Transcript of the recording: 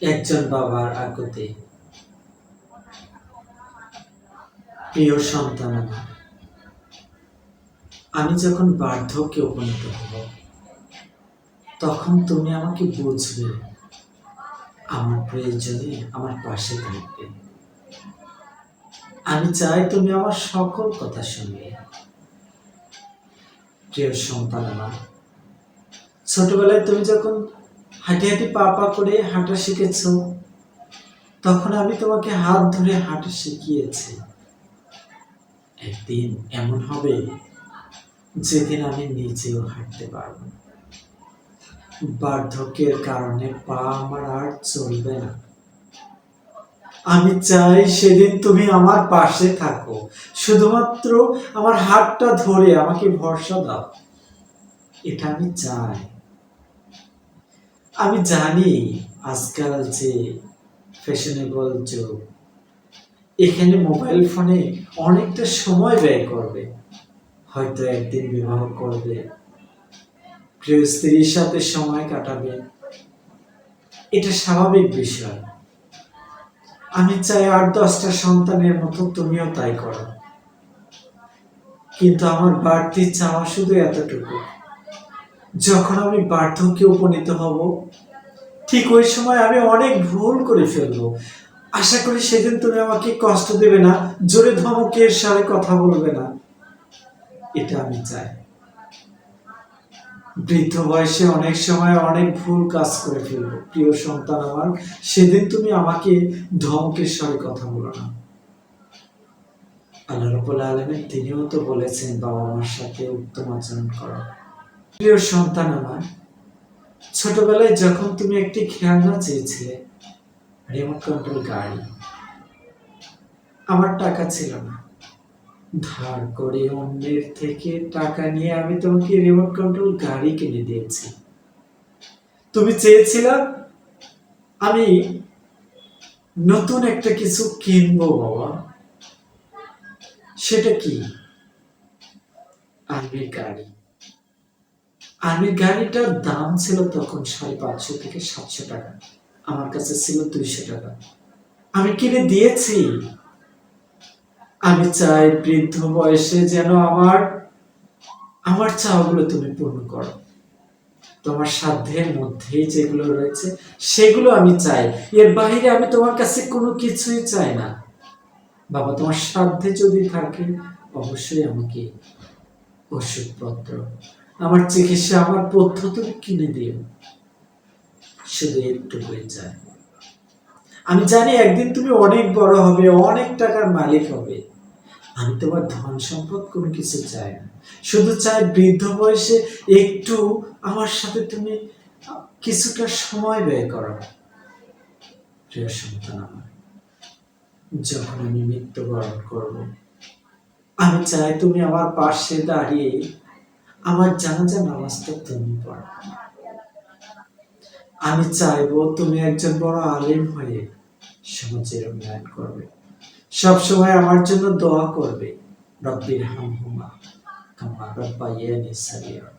একজন বাবার আগতে প্রিয় সন্তান আমি যখন বার্ধক্যে উপনীত হব, তখন তুমি আমাকে বুঝবে, আমার প্রয়োজনে আমার পাশে থাকবে। আমি চাই তুমি আমার সকল কথা শুনবে। প্রিয় সন্তান আমার, ছোটবেলায় তুমি যখন হাঁটি হাঁটি পা পা করে হাঁটা শিখেছ? তখন আমি তোমাকে হাত ধরে হাঁটা শিখিয়েছি। একদিন এমন হবে যেদিন আমি নিজেও হাঁটতে পারব। বার্ধক্যের কারণে পা আমার আর চলবে না। আমি চাই সেদিন তুমি আমার পাশে থাকো। শুধুমাত্র আমার হাতটা ধরে আমাকে ভরসা দাও। এটা আমি চাই। আমি জানি আজকাল যে ফ্যাশনেবল যুগ, এখানে মোবাইল ফোনে অনেকটা সময় ব্যয় করবে। হয়তো একদিন বিবাহ করবে প্রিয় স্ত্রীর সাথে সময় কাটাবে। এটা স্বাভাবিক বিষয়। আমি চাই আট দশটা সন্তানের মতো তুমিও তাই করো। কিন্তু আমার বাড়তি চাওয়া শুধু এতটুকু। যখন আমি বার্ধক্যে উপনীত হব, ঠিক ওই সময় আমি অনেক ভুল করে ফেলব। আশা করি সেদিন তুমি আমাকে কষ্ট দেবে না, জোরে ধমকের সাথে কথা বলবে না। এটা আমি চাই। বৃদ্ধ বয়সে অনেক সময় অনেক ভুল কাজ করে ফেলব। প্রিয় সন্তান আমার, সেদিন তুমি আমাকে ধমকের স্বরে কথা বলো না। আল্লাহ রবুল আলমের তিনিও তো বলেছেন বাবা মার সাথে উত্তম আচরণ করো। প্রিয় সন্তান আমার, ছোটবেলায় যখন তুমি একটি খেলনা চেয়েছিলে রিমোট কন্ট্রোল গাড়ি, আমার টাকা ছিল না। ধার করে অন্যের থেকে টাকা নিয়ে আমি তোমাকে রিমোট কন্ট্রোল গাড়ি কিনে দিয়েছি। তুমি চেয়েছিলা আমি নতুন একটা কিছু কিনবো বাবা। সেটা কি? আমি গাড়ি। আর্মির গাড়িটার দাম ছিল তখন সাড়ে পাঁচশো থেকে সাতশো টাকা। আমার কাছে ছিল দুইশো টাকা। আমি কিনে দিয়েছি। আমি চাই বৃদ্ধ বয়সে যেন আমার আমার চাওয়াগুলো তুমি পূর্ণ করো। তোমার সাধ্যের মধ্যেই যেগুলো রয়েছে, সেগুলো আমি চাই। এর বাইরে আমি তোমার কাছে কোনো কিছুই চাই না। বাবা, তোমার সাধ্যে যদি থাকে, অবশ্যই আমাকে ওষুধপত্র আমার চিকিৎসা, আমার পদ্ধতি কিনে দিও শুধু একটু হয়ে যায়। আমি জানি একদিন তুমি অনেক বড় হবে, অনেক টাকার মালিক হবে। আমি তোমার ধন সম্পদ কোনো কিছু চাই না। শুধু চাই বৃদ্ধ বয়সে একটু আমার সাথে তুমি কিছুটা সময় ব্যয় করো। প্রিয় সন্তান আমার, যখন আমি মৃত্যুবরণ করব, আমি চাই তুমি আমার পাশে দাঁড়িয়ে আমার জানাজা নামাজটা তুমি পড়ো। আমি চাইব তুমি একজন বড় আলিম হয়ে সমাজের উন্নয়ন করবে। সব সময় আমার জন্য দোয়া করবে। রব্বির হামহুমা কামা রব্বাইয়ানি সাগীরা।